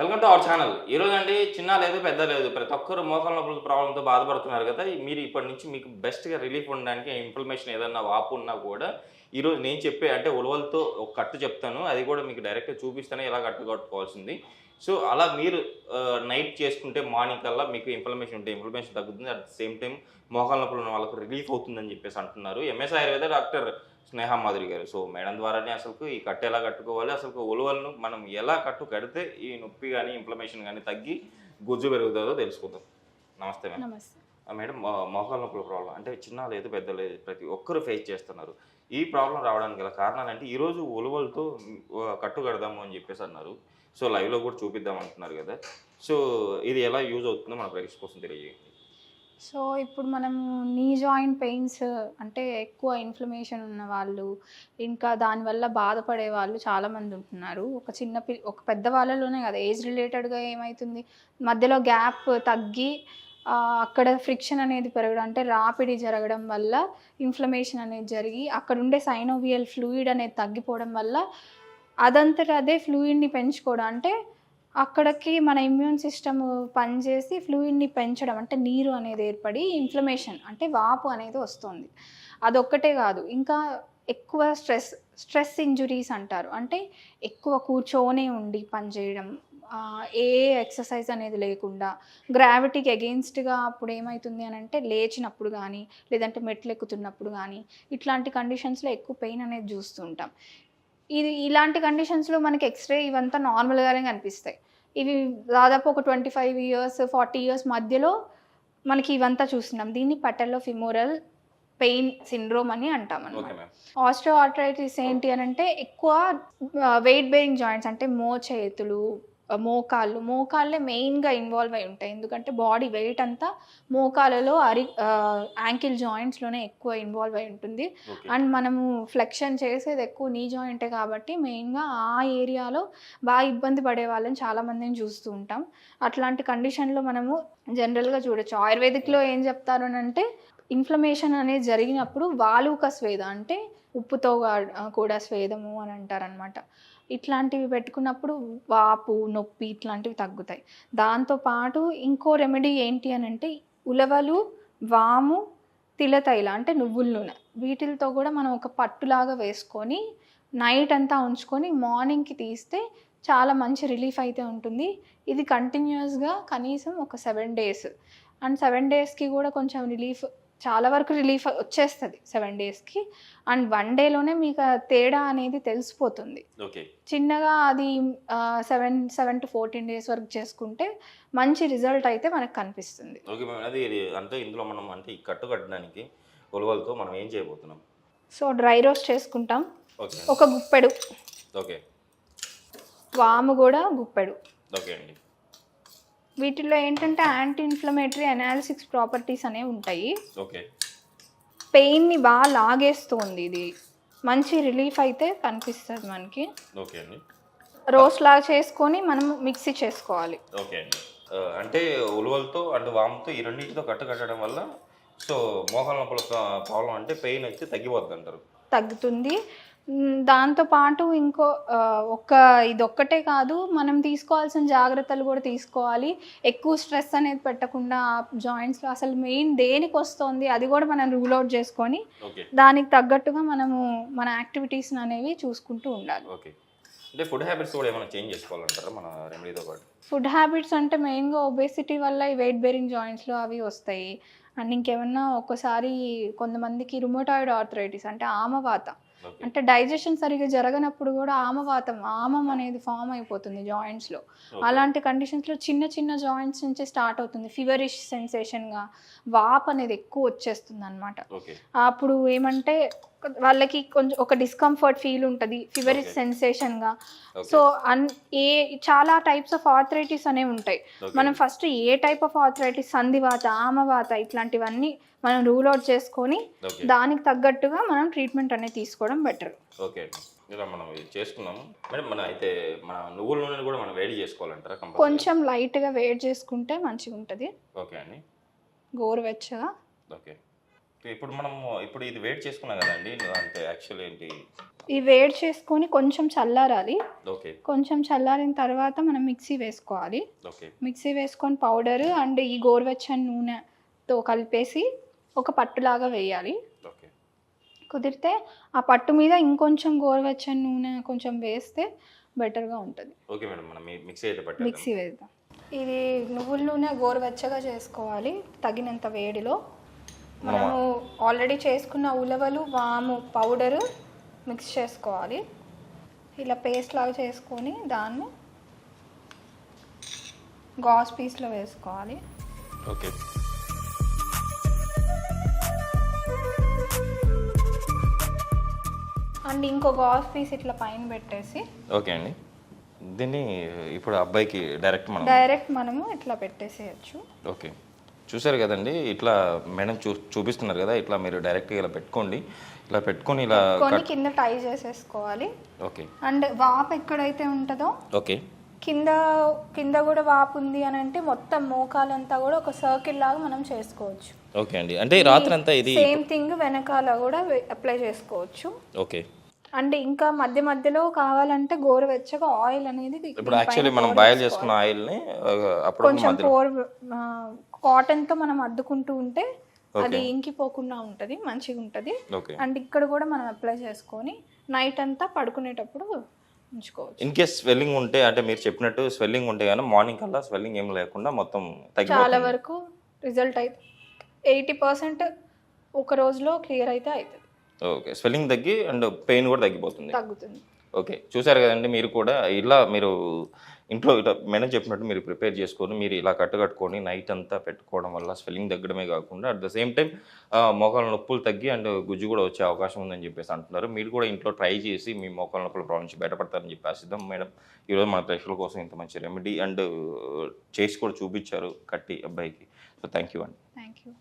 Welcome to our channel ఈరోజు అండి చిన్న లేదు పెద్ద లేదు. ప్రతి ఒక్కరు మోకాల నొప్పుల ప్రాబ్లంతో బాధపడుతున్నారు కదా. మీరు ఇప్పటి నుంచి మీకు బెస్ట్గా రిలీఫ్ ఉండడానికి ఇన్ఫర్మేషన్ ఏదన్నా వాపు ఉన్నా కూడా ఈరోజు నేను చెప్పే అంటే ఉలవలతో ఒక కట్టు చెప్తాను. అది కూడా మీకు డైరెక్ట్గా చూపిస్తేనే ఎలా కట్టు కట్టుకోవాల్సింది. సో అలా మీరు నైట్ చేసుకుంటే మార్నింగ్ కల్లా మీకు ఇన్ఫర్మేషన్ ఉంటే ఇన్ఫర్మేషన్ తగ్గుతుంది. అట్ ద సేమ్ టైం మోకాల నొప్పులు ఉన్న వాళ్ళకు రిలీఫ్ అవుతుందని చెప్పేసి అంటున్నారు. ఎంఎస్ ఆయుర్వేద డాక్టర్ స్నేహ మాధురి గారు. సో మేడం ద్వారానే అసలు ఈ కట్టు ఎలా కట్టుకోవాలి అసలు ఉలవలను మనం ఎలా కట్టు కడితే ఈ నొప్పి కానీ ఇన్ఫ్లమేషన్ కానీ తగ్గి గుజ్జు పెరుగుతుందో తెలుసుకుందాం. నమస్తే మేడం. మేడం మోకాళ్ళ నొప్పుల ప్రాబ్లం అంటే చిన్న లేదు పెద్ద లేదు ప్రతి ఒక్కరు ఫేస్ చేస్తున్నారు. ఈ ప్రాబ్లం రావడానికి గల కారణాలు అంటే ఈరోజు ఉలవలతో కట్టు కడదాము అని చెప్పేసి అన్నారు. సో లైవ్లో కూడా చూపిద్దాం అంటున్నారు కదా. సో ఇది ఎలా యూజ్ అవుతుందో మన ప్రేక్షకుల కోసం తెలియజేయండి. సో ఇప్పుడు మనం నీ జాయింట్ పెయిన్స్ అంటే ఎక్కువ ఇన్ఫ్లమేషన్ ఉన్న వాళ్ళు ఇంకా దానివల్ల బాధపడే వాళ్ళు చాలామంది ఉంటున్నారు. ఒక చిన్న పి ఒక పెద్ద వాళ్ళలోనే కదా ఏజ్ రిలేటెడ్గా ఏమవుతుంది మధ్యలో గ్యాప్ తగ్గి అక్కడ ఫ్రిక్షన్ అనేది పెరగడం అంటే రాపిడి జరగడం వల్ల ఇన్ఫ్లమేషన్ అనేది జరిగి అక్కడ ఉండే సైనోవియల్ ఫ్లూయిడ్ అనేది తగ్గిపోవడం వల్ల అదంతట అదే ఫ్లూయిడ్ని పెంచుకోవడం. అంటే అక్కడికి మన ఇమ్యూన్ సిస్టమ్ పనిచేసి ఫ్లూయిడ్ని పెంచడం అంటే నీరు అనేది ఏర్పడి ఇన్ఫ్లమేషన్ అంటే వాపు అనేది వస్తుంది. అదొక్కటే కాదు ఇంకా ఎక్కువ స్ట్రెస్ స్ట్రెస్ ఇంజురీస్ అంటారు. అంటే ఎక్కువ కూర్చొనే ఉండి పనిచేయడం ఏ ఎక్సర్సైజ్ అనేది లేకుండా గ్రావిటీకి అగెయిన్స్ట్గా అప్పుడు ఏమవుతుంది అని అంటే లేచినప్పుడు కానీ లేదంటే మెట్లు ఎక్కుతున్నప్పుడు కానీ ఇట్లాంటి కండిషన్స్లో ఎక్కువ పెయిన్ అనేది చూస్తుంటాం. ఇది ఇలాంటి కండిషన్స్లో మనకి ఎక్స్రే ఇవంతా నార్మల్గానే కనిపిస్తాయి. ఇవి దాదాపు ఒక twenty five years forty years మధ్యలో మనకి ఇవంతా చూస్తున్నాం. దీన్ని పటెల్లో ఫిమోరల్ పెయిన్ సిండ్రోమ్ అని అంటాం అనమాట ఆస్ట్రో ఆర్థరైటిస్ ఏంటి అని అంటే ఎక్కువ వెయిట్ బేరింగ్ జాయింట్స్ అంటే మోచేతులు మోకాళ్ళు మోకాళ్ళే మెయిన్గా ఇన్వాల్వ్ అయి ఉంటాయి. ఎందుకంటే బాడీ వెయిట్ అంతా మోకాలలో అరి యాంకిల్ జాయింట్స్లోనే ఎక్కువ ఇన్వాల్వ్ అయి ఉంటుంది. అండ్ మనము ఫ్లెక్షన్ చేసేది ఎక్కువ నీ జాయింటే కాబట్టి మెయిన్గా ఆ ఏరియాలో బాగా ఇబ్బంది పడే వాళ్ళని చాలా మందిని చూస్తూ ఉంటాం. అట్లాంటి కండిషన్లో మనము జనరల్గా చూడొచ్చు. ఆయుర్వేదిక్లో ఏం చెప్తారు అని అంటే ఇన్ఫ్లమేషన్ అనేది జరిగినప్పుడు వాలుక స్వేద అంటే ఉప్పుతో కూడా స్వేదము అని అంటారనమాట ఇట్లాంటివి పెట్టుకున్నప్పుడు వాపు నొప్పి ఇట్లాంటివి తగ్గుతాయి. దాంతోపాటు ఇంకో రెమెడీ ఏంటి అని అంటే ఉలవలు వాము తిలతైల అంటే నువ్వుల నూనె. వీటితో కూడా మనం ఒక పట్టులాగా వేసుకొని నైట్ అంతా ఉంచుకొని మార్నింగ్కి తీస్తే చాలా మంచి రిలీఫ్ అయితే ఉంటుంది. ఇది కంటిన్యూస్గా కనీసం ఒక సెవెన్ డేస్ అండ్ సెవెన్ డేస్కి కూడా కొంచెం రిలీఫ్ చాలా వరకు రిలీఫ్ వచ్చేస్తుంది సెవెన్ డేస్కి. అండ్ వన్ డేలోనే మీకు తేడా అనేది తెలిసిపోతుంది. ఓకే. చిన్నగా అది seven seven to fourteen days వరకు చేసుకుంటే మంచి రిజల్ట్ అయితే మనకు కనిపిస్తుంది. ఓకే అది అంటే ఇందులో మనం అంటే ఈ కట్టు కట్టడానికి ఉలవలతో మనం ఏం చేయబోతున్నాం? సో డ్రై రోస్ట్ చేసుకుంటాం. ఒక గుప్పెడు. ఓకే. వాము కూడా గుప్పెడు. ఓకే అండి. వీటిల్లో ఏంటంటే యాంటీ ఇన్ఫ్లమేటరీ అనాలిసిక్స్ ప్రాపర్టీస్ అనేవి ఉంటాయి. ఓకే. పెయిన్ని బాగా లాగేస్తుంది ఇది. మంచి రిలీఫ్ అయితే కనిపిస్తుంది మనకి. ఓకే అండి. రోస్ట్ లాగా చేసుకొని మనం మిక్సీ చేసుకోవాలి. ఓకే అండి. అంటే ఉలువలతో అంటే వాముతో ఈ రెండింటితో కట్టు కట్టడం వల్ల సో మోకాల నొప్పుల ప్రాబ్లం అంటే పెయిన్ అయితే తగ్గిపోద్ది అంటారు. తగ్గుతుంది. దాంతోపాటు ఇంకో ఒక్క ఇదొక్కటే కాదు మనం తీసుకోవాల్సిన జాగ్రత్తలు కూడా తీసుకోవాలి. ఎక్కువ స్ట్రెస్ అనేది పెట్టకుండా జాయింట్స్లో అసలు మెయిన్ దేనికి వస్తుంది అది కూడా మనం రూల్ అవుట్ చేసుకొని దానికి తగ్గట్టుగా మనము మన యాక్టివిటీస్ అనేవి చూసుకుంటూ ఉండాలి. ఓకే. అంటే ఫుడ్ హ్యాబిట్స్ కూడా ఏమైనా చేంజ్ చేసుకోవాలంటారా మన రెమెడీతో పాటు? ఫుడ్ హ్యాబిట్స్ అంటే మెయిన్గా ఒబేసిటీ వల్ల ఈ వెయిట్ బేరింగ్ జాయింట్స్లో అవి వస్తాయి. అండ్ ఇంకేమన్నా ఒక్కసారి కొంతమందికి రుమోటాయిడ్ ఆర్థరైటిస్ అంటే ఆమవాత. అంటే డైజెషన్ సరిగా జరగనప్పుడు కూడా ఆమవాతం ఆమం అనేది ఫామ్ అయిపోతుంది జాయింట్స్లో అలాంటి కండిషన్స్లో చిన్న చిన్న జాయింట్స్ నుంచి స్టార్ట్ అవుతుంది. ఫీవరిష్ సెన్సేషన్గా వాప్ అనేది ఎక్కువ వచ్చేస్తుంది అనమాట అప్పుడు ఏమంటే వాళ్ళకి కొంచెం ఒక డిస్కంఫర్ట్ ఫీల్ ఉంటుంది ఫీవరిష్. సెన్సేషన్గా సో అన్ ఏ చాలా టైప్స్ ఆఫ్ ఆర్థరైటిస్ అనేవి ఉంటాయి. మనం first a type of arthritis సంధివాత ఆమవాత ఇట్లాంటివన్నీ మనం రూల్ అవుట్ చేసుకొని దానికి తగ్గట్టుగా మనం ట్రీట్మెంట్ అనేది తీసుకోవడం బెటర్ ఓకే ఇలా మనం చేసుకున్నాము మేడం మన అయితే మన నువ్వుల కూడా మనం వేడి చేసుకోవాలంటారా కొంచెం లైట్గా వేడి చేసుకుంటే మంచిగా ఉంటుంది ఓకే అండి. గోరువెచ్చగా. ఓకే ఇప్పుడు మనం ఇప్పుడు ఇది వెయిట్ చేసుకున్నాం కదండి అంటే యాక్చువల్ ఏంటి? ఈ వేడి చేసుకొని కొంచెం చల్లారాలి. ఓకే. కొంచెం చల్లారిన తర్వాత మనం మిక్సీ వేసుకోవాలి. ఓకే. మిక్సీ వేసుకొని పౌడర్ అండ్ ఈ గోరువెచ్చని నూనెతో కలిపేసి ఒక పట్టులాగా వేయాలి. ఓకే. కుదిరితే ఆ పట్టు మీద ఇంకొంచెం గోరువెచ్చని నూనె కొంచెం వేస్తే బెటర్గా ఉంటుంది. ఓకే మేడం మనం మిక్సీ అయితే మిక్సీ వేద్దాం. ఇది నువ్వుల నూనె గోరువెచ్చగా చేసుకోవాలి తగినంత వేడిలో. మనము ఆల్రెడీ చేసుకున్న ఉలవలు వాము పౌడరు మిక్స్ చేసుకోవాలి. ఇలా పేస్ట్ లాగా చేసుకొని దాన్ని గాస్ పీస్లో వేసుకోవాలి. ఓకే. అండ్ ఇంకో గాస్ పీస్ ఇట్లా పైన పెట్టేసి ఓకే అండి. దీన్ని ఇప్పుడు అబ్బాయికి డైరెక్ట్ మనం డైరెక్ట్ మనము ఇట్లా పెట్టేసేయచ్చు. ఓకే. చూసారు కదండి ఇట్లా మేడం చూ చూపిస్తున్నారు కదా ఇట్లా మీరు డైరెక్ట్గా ఇలా పెట్టుకోండి ఇలా పెట్టుకొని ఇలా కొన్ని కింద టై చేసేసుకోవాలి. ఓకే. అండ్ వాపు ఎక్కడైతే ఉంటుందో ఓకే. కింద కింద కూడా వాపు ఉంది అని అంటే మొత్తం మోకాలంతా కూడా ఒక సర్కిల్ లాగా మనం చేసుకోవచ్చు. ఓకే అండి. అంటే రాత్రి అంతా ఇది సేమ్ థింగ్ వెనకాల కూడా అప్లై చేసుకోవచ్చు. ఓకే. అండ్ ఇంకా మధ్య మధ్యలో కావాలంటే గోరువెచ్చగా ఆయిల్ అనేది ఇప్పుడు యాక్చువల్లీ మనం బాయిల్ చేసుకున్న ఆయిల్ని అప్పుడు కొంచెం పోర్ కాటన్తో మనం అద్దుకుంటూ ఉంటే అది ఇంకిపోకుండా ఉంటది మంచిగా ఉంటది అండ్ ఇక్కడ కూడా మనం అప్లై చేసుకొని నైట్ అంతా పడుకునేటప్పుడు ఉంచుకోవచ్చు. ఇన్ కేస్ స్వెల్లింగ్ ఉంటే అంటే మీరు చెప్పినట్టు స్వెల్లింగ్ ఉంటే కానీ మార్నింగ్ కల్లా స్వెల్లింగ్ ఏం లేకుండా మొత్తం చాలా వరకు రిజల్ట్ అయితే ఎయిటీ పర్సెంట్ ఒక రోజులో క్లియర్ అయితే అవుతుంది ఓకే. స్వెల్లింగ్ తగ్గి అండ్ పెయిన్ కూడా తగ్గిపోతుంది. తగ్గుతుంది. ఓకే. చూసారు కదండి మీరు కూడా ఇలా మీరు ఇంట్లో ఇట్లా మేడం చెప్పినట్టు మీరు ప్రిపేర్ చేసుకొని మీరు ఇలా కట్టు కట్టుకొని నైట్ అంతా పెట్టుకోవడం వల్ల స్వెల్లింగ్ తగ్గడమే కాకుండా అట్ ద సేమ్ టైం మోకాల నొప్పులు తగ్గి అండ్ గుజ్జు కూడా వచ్చే అవకాశం ఉందని చెప్పేసి అంటున్నారు. మీరు కూడా ఇంట్లో ట్రై చేసి మీ మోకాల నొప్పుల ప్రాబ్లం నుంచి బయటపడతారని చెప్పి ఆశిద్దాం. మేడం ఈరోజు మన ప్రేక్షకుల కోసం ఇంత మంచి రెమెడీ అండ్ చేసి కూడా చూపించారు కట్టి అబ్బాయికి. సో థ్యాంక్ యూ అండి. Thank you